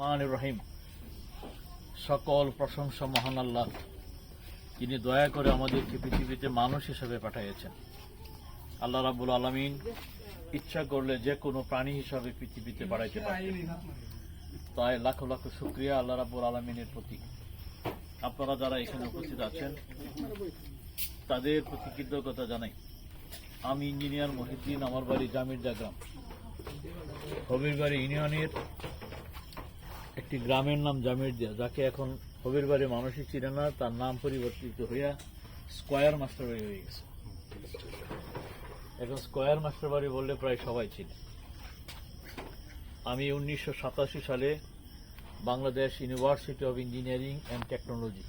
মান রহিম। সকল প্রশংসা মহান আল্লাহ। তিনি দয়া করে আমাদেরকে পৃথিবীতে মানুষ হিসেবে পাঠিয়েছেন। আল্লাহ রাবুল আলমিন ইচ্ছা করলে যে কোনো প্রাণী হিসাবে পৃথিবীতে বাড়াইতে পারে তাই লাখো লাখো শুক্রিয়া আল্লাহ রাবুল আলমিনের প্রতি। আপনারা যারা এখানে উপস্থিত আছেন, তাদের প্রতি কৃতজ্ঞতা জানাই। আমি ইঞ্জিনিয়ার মহিদ্দিন আমার বাড়ি জামিরদা গ্রাম। হবিরবাড়ি ইউনিয়নের একটি গ্রামের নাম জামিরদিয়া যাকে এখন হবিরবাড়ি মানুষই চিনে না তার নাম পরিবর্তিত হইয়া স্কোয়ার মাস্টার বাড়ি হয়ে গেছে। এখন স্কোয়ার মাস্টার বাড়ি বললে প্রায় সবাই চিনে। আমি উনিশশো সাতাশি সালে Bangladesh university of engineering and technology,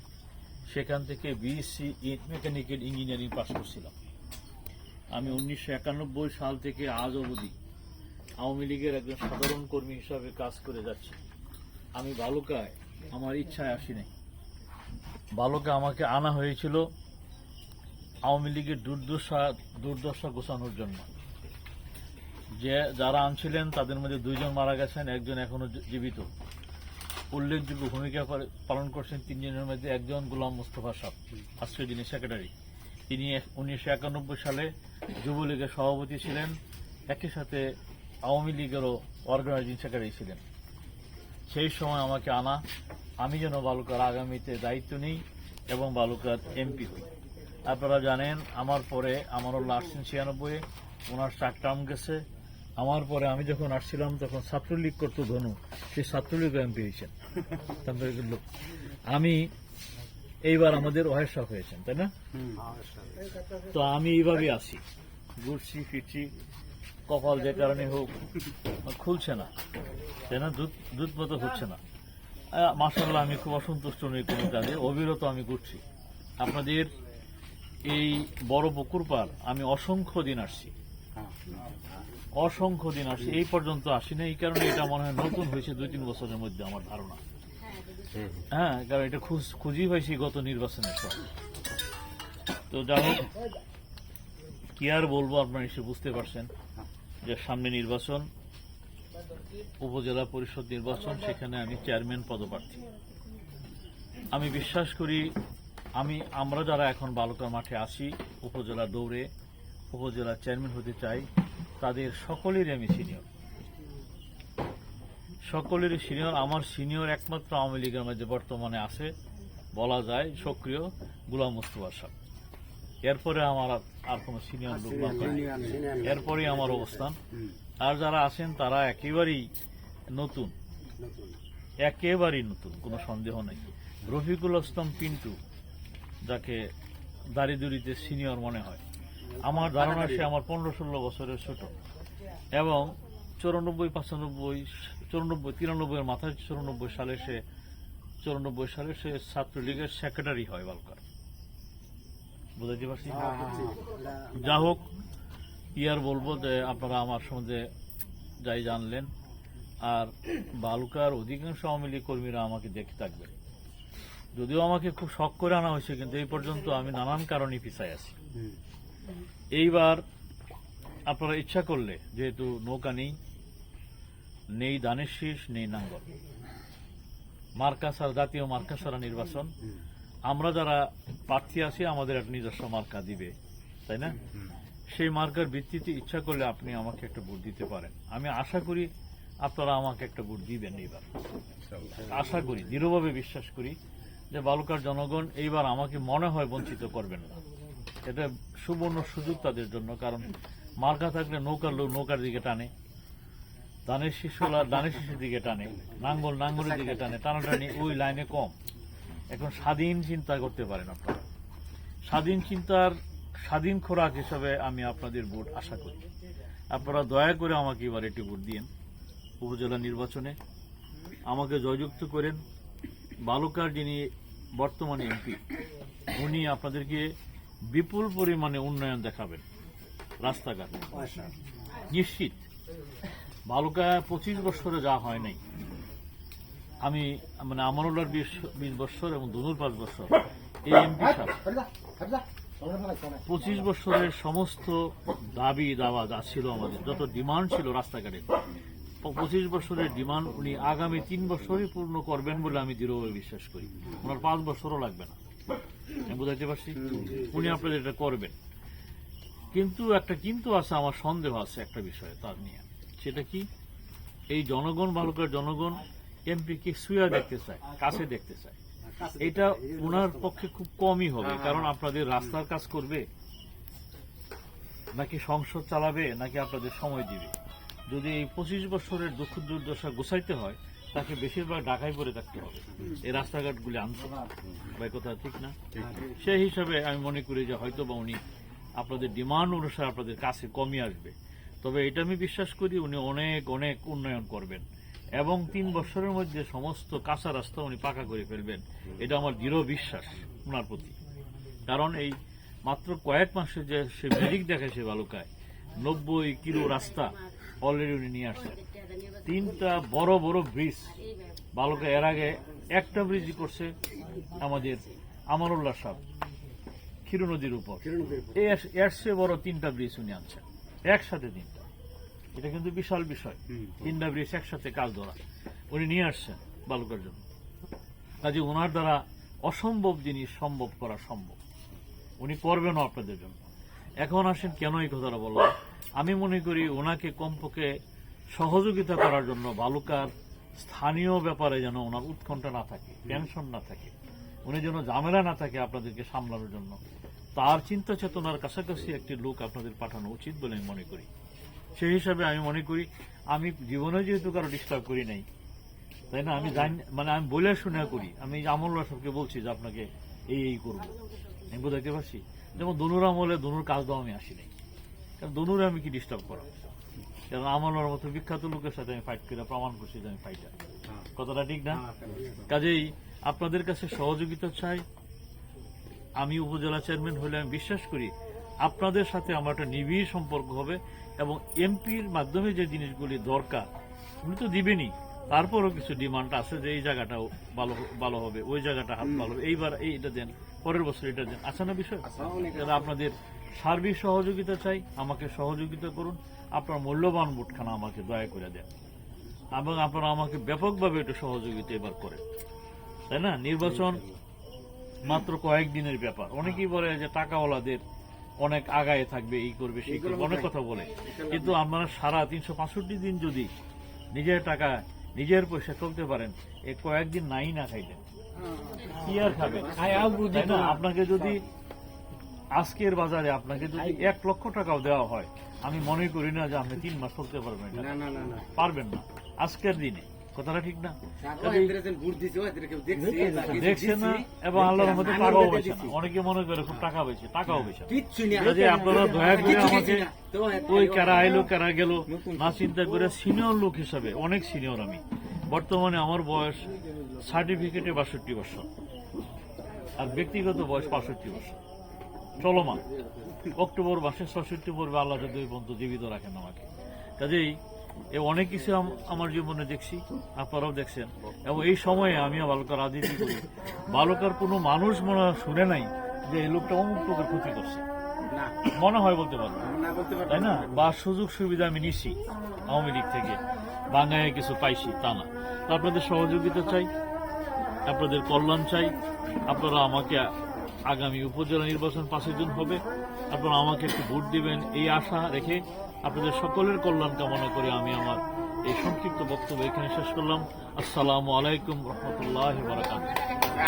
সেখান থেকে BSc in mechanical engineering pass করছিলাম। আমি উনিশশো একানব্বই সাল থেকে আজ অবধি আওয়ামী লীগের একজন সাধারণ কর্মী হিসাবে কাজ করে যাচ্ছি। আমি বালুকায় আমার ইচ্ছায় আসি নাই বালুকা আমাকে আনা হয়েছিল আওয়ামী লীগের দুর্দশা দুর্দশা গোছানোর জন্য। যে, যারা আনছিলেন, তাদের মধ্যে দুইজন মারা গেছেন, একজন এখনও জীবিত। উল্লেখযোগ্য ভূমিকা পালন করছেন তিনজনের মধ্যে একজন গোলাম মুস্তফা সাহ আশ্রয় যিনি সেক্রেটারি। তিনি উনিশশো একানব্বই সালে যুবলীগের সভাপতি ছিলেন, একই সাথে আওয়ামী লীগেরও অর্গানাইজিং সেক্রেটারি ছিলেন। সেই সময় আমাকে আনা। আমি যেন বালুকার আগামীতে দায়িত্ব নিই এবং বালুকার এমপি হই। আপনারা জানেন আমার পরে আমারও আসছেন ছিয়ানব্বই ওনার চার টার্ম গেছে। আমার পরে আমি যখন আসছিলাম তখন ছাত্রলীগ করতো ধনু সেই ছাত্রলীগ এমপি হয়েছেন। আমি এইবার আমাদের ওহেশা হয়েছেন তাই না? তো আমি এইভাবে আসি ঘুরছি ফিরছি। কপাল যে কারণে হোক, খুলছে না। তাই না? দুধ দুধ হচ্ছে না। মাসাল্লাহ আমি খুব অসন্তুষ্ট নই কোনো কাজে। অবিরত আমি করছি আপনাদের এই বড় পুকুর পার আমি অসংখ্য দিন আসছি। অসংখ্য দিন আসছি। এই পর্যন্ত আসি না এই কারণে এটা মনে হয় নতুন হয়েছে দুই, তিন বছরের মধ্যে আমার ধারণা। হ্যাঁ কারণ এটা খুঁজ খুঁজি হয়েছি গত নির্বাচনের পর। তো যাই হোক, কি আর বলব আপনারা এসে বুঝতে পারছেন। যে সামনে নির্বাচন, উপজেলা পরিষদ নির্বাচন, সেখানে আমি চেয়ারম্যান পদপ্রার্থী। আমি বিশ্বাস করি, আমি, আমরা যারা এখন বালুকা মাঠে আসি উপজেলা দৌড়ে, উপজেলা চেয়ারম্যান হতে চাই, তাদের সকলেরই আমি সিনিয়র। সকলেরই সিনিয়র, আমার সিনিয়র একমাত্র আওয়ামী লীগের মধ্যে বর্তমানে আছে, বলা যায় সক্রিয়, গুলাম মুস্তফা সাহেব। এরপরে আমার আর- কোনো সিনিয়র লোক। এরপরেই আমার অবস্থান। আর যারা আছেন তারা একেবারেই নতুন। একেবারেই নতুন কোনো সন্দেহ নেই। রফিকুল ইসলাম পিন্টু যাকে দাড়িদুড়িতে সিনিয়র মনে হয়। আমার ধারণা সে আমার পনেরো ষোলো বছরের ছোট। এবং চৌরানব্বই পাঁচানব্বই চৌরানব্বই তিরানব্বই মাথায় চৌরানব্বই সালে সে চৌরানব্বই সালে সে ছাত্রলীগের সেক্রেটারি হয় বালকার। বুঝাইতে পারছি যা হোক আর বলব যে আপনারা আমার সম্বন্ধে যাই জানলেন। আর বালুকার অধিকাংশ আওয়ামী লীগ কর্মীরা আমাকে দেখে থাকবে। যদিও আমাকে খুব শখ করে আনা হয়েছে কিন্তু এই পর্যন্ত আমি নানান কারণে পিছাই আছি। এইবার আপনারা ইচ্ছা করলে যেহেতু নৌকা নেই নেই দানের শীষ নেই নাঙ্গল। মার্কাসার জাতীয় মার্কাসারা নির্বাচন। আমরা যারা প্রার্থী আছি, আমাদের একটা নিজস্ব মার্কা দিবে, তাই না? সেই মার্কার ভিত্তিতে ইচ্ছা করলে আপনি আমাকে একটা ভোট দিতে পারেন। আমি আশা করি আপনারা আমাকে একটা ভোট দিবেন এইবার। আশা করি, দৃঢ়ভাবে বিশ্বাস করি যে বালুকার জনগণ এইবার আমাকে মনে হয় বঞ্চিত করবেন না। এটা সুবর্ণ সুযোগ তাদের জন্য, কারণ মার্কা থাকলে নৌকার লোক নৌকার দিকে টানে ধানের শিশুরা দানের শিশুর দিকে টানে, নাঙ্গল, নাঙ্গলের দিকে টানে, টানাটানি ওই লাইনে কম। এখন স্বাধীন চিন্তা করতে পারেন আপনারা। স্বাধীন চিন্তার স্বাধীন খোরাক হিসাবে আমি আপনাদের ভোট আশা করি আপনারা দয়া করে আমাকে এবার একটি ভোট দিন উপজেলা নির্বাচনে। আমাকে জয়যুক্ত করেন বালুকার যিনি বর্তমানে এমপি, উনি আপনাদেরকে বিপুল পরিমাণে উন্নয়ন দেখাবেন রাস্তাঘাট। নিশ্চিত। বালুকা পঁচিশ বছরে যা হয় নাই। আমি মানে আমানুল্লার বিশ বিশ বছর এবং দুনুর পাঁচ বছর এই এমপি পঁচিশ বছরের সমস্ত দাবি দাওয়া যা ছিল আমাদের যত ডিমান্ড ছিল রাস্তাঘাটে পঁচিশ বছরের ডিমান্ড উনি আগামী তিন বছরই পূর্ণ করবেন বলে আমি দৃঢ়ভাবে বিশ্বাস করি। ওনার পাঁচ বছরও লাগবে না। আমি বুঝাইতে পারছি? উনি আপনাদের এটা করবেন। কিন্তু একটা কিন্তু আছে আমার সন্দেহ আছে একটা বিষয় তার নিয়ে। সেটা কি? এই জনগণ বালুকার জনগণ এমপি কে সুয়া দেখতে চায় কাছে দেখতে চায়। এটা ওনার পক্ষে খুব কমই হবে কারণ আপনাদের রাস্তার কাজ করবে নাকি সংসদ চালাবে নাকি আপনাদের সময় দিবে। যদি এই পঁচিশ বছরের দুঃখ দুর্দশা গোছাইতে হয় তাকে বেশিরভাগ ঢাকায় পড়ে থাকতে হবে। এই রাস্তাঘাটগুলি আনতে ভাই কথা ঠিক না? সেই হিসাবে আমি মনে করি যে হয়তো বা উনি আপনাদের ডিমান্ড অনুসারে আপনাদের কাছে কমই আসবে। তবে এটা আমি বিশ্বাস করি উনি অনেক অনেক উন্নয়ন করবেন। এবং তিন বছরের মধ্যে সমস্ত কাঁচা রাস্তা উনি পাকা করে ফেলবেন। এটা আমার দৃঢ় বিশ্বাস ওনার প্রতি। কারণ এই মাত্র কয়েক মাসে যে সে মেরিক দেখায় বালুকায় নব্বই কিলো রাস্তা অলরেডি উনি নিয়ে আসছেন। তিনটা বড় বড় ব্রিজ। বালুকা এর আগে একটা ব্রিজই করছে আমাদের আমানুল্লাহ সাহেব ক্ষীর নদীর উপর। এর চেয়ে বড় তিনটা ব্রিজ উনি আনছেন। একসাথে তিনটা এটা কিন্তু বিশাল বিষয়। তিনটা ব্রিজ একসাথে কাজ ধরা। উনি নিয়ে আসছেন বালুকার জন্য। কাজে ওনার দ্বারা অসম্ভব জিনিস সম্ভব করা সম্ভব। উনি করবেনও আপনাদের জন্য। এখন আসেন কেন এই কথাটা বললাম আমি মনে করি ওনাকে কমপক্ষে সহযোগিতা করার জন্য বালুকার স্থানীয় ব্যাপারে যেন ওনার উৎকণ্ঠা না থাকে টেনশন না থাকে। উনি যেন ঝামেলা না থাকে আপনাদেরকে সামলানোর জন্য। তার চিন্তা চেতনার কাছাকাছি একটি লোক আপনাদের পাঠানো উচিত বলে আমি মনে করি। সেই হিসাবে আমি মনে করি, আমি জীবনে যেহেতু কারও ডিস্টার্ব করি নাই, তাই না? আমি মানে আমি বলে শুনে করি। আমি আমল্লা সবকে বলছি যে আপনাকে এই এই করব। আমি বোঝাইতে পারছি? যেমন দনুর আমলে দনুর কাজ দাও আমি আসি নাই। কারণ দনুরে আমি কি ডিস্টার্ব করা কারণ আমলার মতো বিখ্যাত লোকের সাথে আমি ফাইট করে, প্রমাণ করছি যে আমি ফাইটার কথাটা ঠিক না? কাজেই আপনাদের কাছে সহযোগিতা চাই। আমি উপজেলা চেয়ারম্যান হলে আমি বিশ্বাস করি আপনাদের সাথে আমার একটা নিবিড় সম্পর্ক হবে এবং এমপির মাধ্যমে যে জিনিসগুলি দরকার উনি তো দিবেনই। তারপরও কিছু ডিমান্ড আছে যে এই জায়গাটাও ভালো ভালো হবে ওই জায়গাটা হাত ভালো হবে। এইবার এইটা দেন পরের বছর এটা দেন। আছে না বিষয়? যারা আপনাদের সার্বিক সহযোগিতা চাই আমাকে সহযোগিতা করুন। আপনার মূল্যবান ভোটখানা আমাকে দয়া করে দেন। এবং আপনারা আমাকে ব্যাপকভাবে একটু সহযোগিতা এবার করেন। তাই না? নির্বাচন মাত্র কয়েকদিনের ব্যাপার। অনেকেই বলে যে টাকাওয়ালাদের অনেক আগায় থাকবে এই করবে সেই করবে অনেক কথা বলে। কিন্তু আপনারা সারা তিনশো পাঁচষট্টি দিন যদি নিজের টাকা নিজের পয়সা চলতে পারেন এ কয়েকদিন নাই না খাইতেন কি আর খাবেন? আপনাকে যদি আজকের বাজারে আপনাকে যদি এক লক্ষ টাকাও দেওয়া হয় আমি মনে করি না যে আপনি তিন মাস চলতে পারবেন পারবেন না। আজকের দিনে। কথাটা ঠিক না। দেখছে, না এবং আল্লাহর মধ্যে টাকাও পেয়েছে না। অনেকে মনে করে খুব টাকা পেয়েছে টাকাও পেয়েছে কাজে আপনারা দয়া করে আমাকে ওই কারা আইলো কারা গেল না চিন্তা করে সিনিয়র লোক হিসাবে অনেক সিনিয়র আমি। বর্তমানে আমার বয়স সার্টিফিকেটে বাষট্টি বছর। আর ব্যক্তিগত বয়স বাষট্টি বছর। চলমান। অক্টোবর মাসে ছষট্টি পর্বে আল্লাহ যদি পর্যন্ত জীবিত রাখেন আমাকে। কাজেই এ অনেক কিছু আমার জীবনে দেখছি আপনারাও দেখছেন। এবং এই সময়ে আমিও বালকার রাজনীতি করি। বালকার কোনো মানুষ মনে শুনে নাই যে এই লোকটা অমুক লোকের ক্ষতি করছে। মনে হয় বলতে পারব। তাই না? বা সুযোগ সুবিধা আমি নিছি আওয়ামী লীগ থেকে। বাংলায় কিছু পাইছি তা না। আপনাদের সহযোগিতা চাই আপনাদের কল্যাণ চাই। আপনারা আমাকে আগামী উপজেলা নির্বাচন পাঁচের জুন হবে। আপনারা আমাকে একটু ভোট দিবেন এই আশা রেখে আপনাদের সকলের কল্যাণ কামনা করে আমি আমার এই সংক্ষিপ্ত বক্তব্য এখানে শেষ করলাম। আসসালামু আলাইকুম রহমতুল্লাহ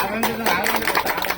আরও